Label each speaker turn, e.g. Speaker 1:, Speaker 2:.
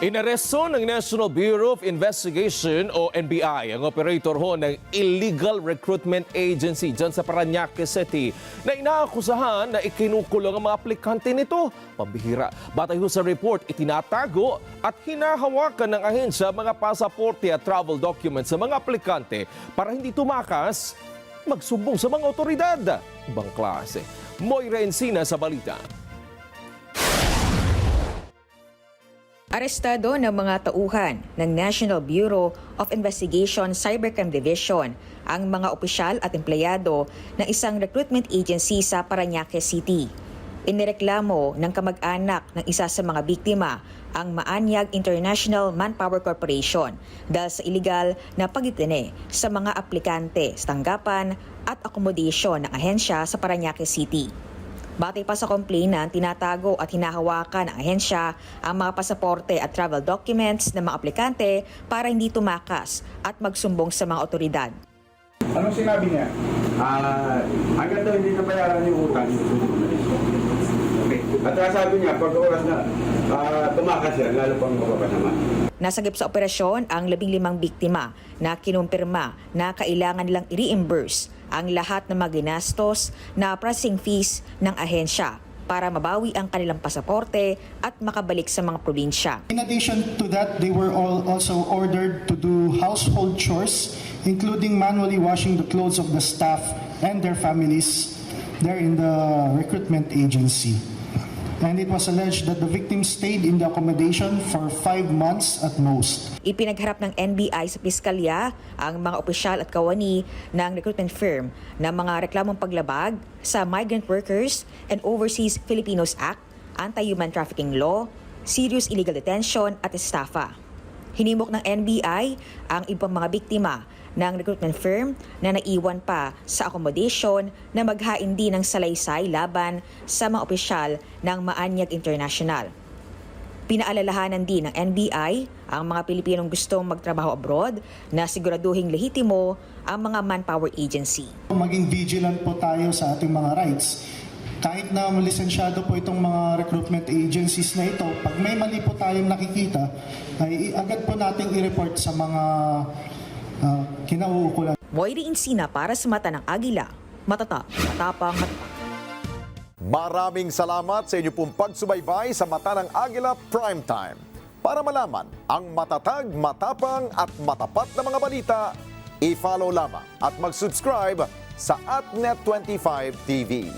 Speaker 1: Inaresto ng National Bureau of Investigation o NBI ang operator ho ng Illegal Recruitment Agency dyan sa Paranaque City na inaakusahan na ikinukulong ang mga aplikante nito. Pambihira. Batay ho sa report, itinatago at hinahawakan ng ahensya mga pasaporte at travel documents sa mga aplikante para hindi tumakas magsumbong sa mga otoridad. Ibang klase. Moira Encina sa balita.
Speaker 2: Arestado ng mga tauhan ng National Bureau of Investigation Cybercrime Division ang mga opisyal at empleyado ng isang recruitment agency sa Parañaque City. Inireklamo ng kamag-anak ng isa sa mga biktima ang Maanyag International Manpower Corporation dahil sa iligal na pagitine sa mga aplikante sa tanggapan at akomodasyon ng ahensya sa Parañaque City. Batay pa sa complainant, tinatago at hinahawakan ng ahensya ang mga pasaporte at travel documents ng mga aplikante para hindi tumakas at magsumbong sa mga otoridad.
Speaker 3: Anong sinabi niya?
Speaker 4: Ah, hanggang daw hindi nabayaran yung utang.
Speaker 3: Okay.
Speaker 4: At saka sabi niya, pag oras na ah, tumakas yan, lalo pang mapapasama.
Speaker 2: Nasagip sa operasyon ang labing limang biktima na kinumpirma na kailangan nilang i-reimburse ang lahat ng mga ginastos na processing fees ng ahensya para mabawi ang kanilang pasaporte at makabalik sa mga probinsya.
Speaker 5: In addition to that, they were all also ordered to do household chores, including manually washing the clothes of the staff and their families there in the recruitment agency. And it was alleged that the victims stayed in the accommodation for five months at most.
Speaker 2: Ipinagharap ng NBI sa piskalya ang mga opisyal at kawani ng recruitment firm na mga reklamong paglabag sa Migrant Workers and Overseas Filipinos Act, Anti-Human Trafficking Law, Serious Illegal Detention at estafa. Hinimok ng NBI ang ibang mga biktima ng recruitment firm na naiwan pa sa accommodation na maghain din ng salaysay laban sa mga opisyal ng Maanyag International. Pinaalalahanan din ng NBI ang mga Pilipinong gustong magtrabaho abroad na siguraduhing lehitimo ang mga manpower agency.
Speaker 5: Maging vigilant po tayo sa ating mga rights. Kahit na lisensyado po itong mga recruitment agencies na ito, pag may mali po tayong nakikita, ay agad po nating i-report sa mga kinauukulan.
Speaker 2: Moira Insina para sa mata ng Agila, matata, matapang, matapang.
Speaker 6: Maraming salamat sa inyo pong pagsubaybay sa Mata ng Agila Primetime. Para malaman ang matatag, matapang at matapat na mga balita, i-follow lamang at mag-subscribe sa AtNet25 TV.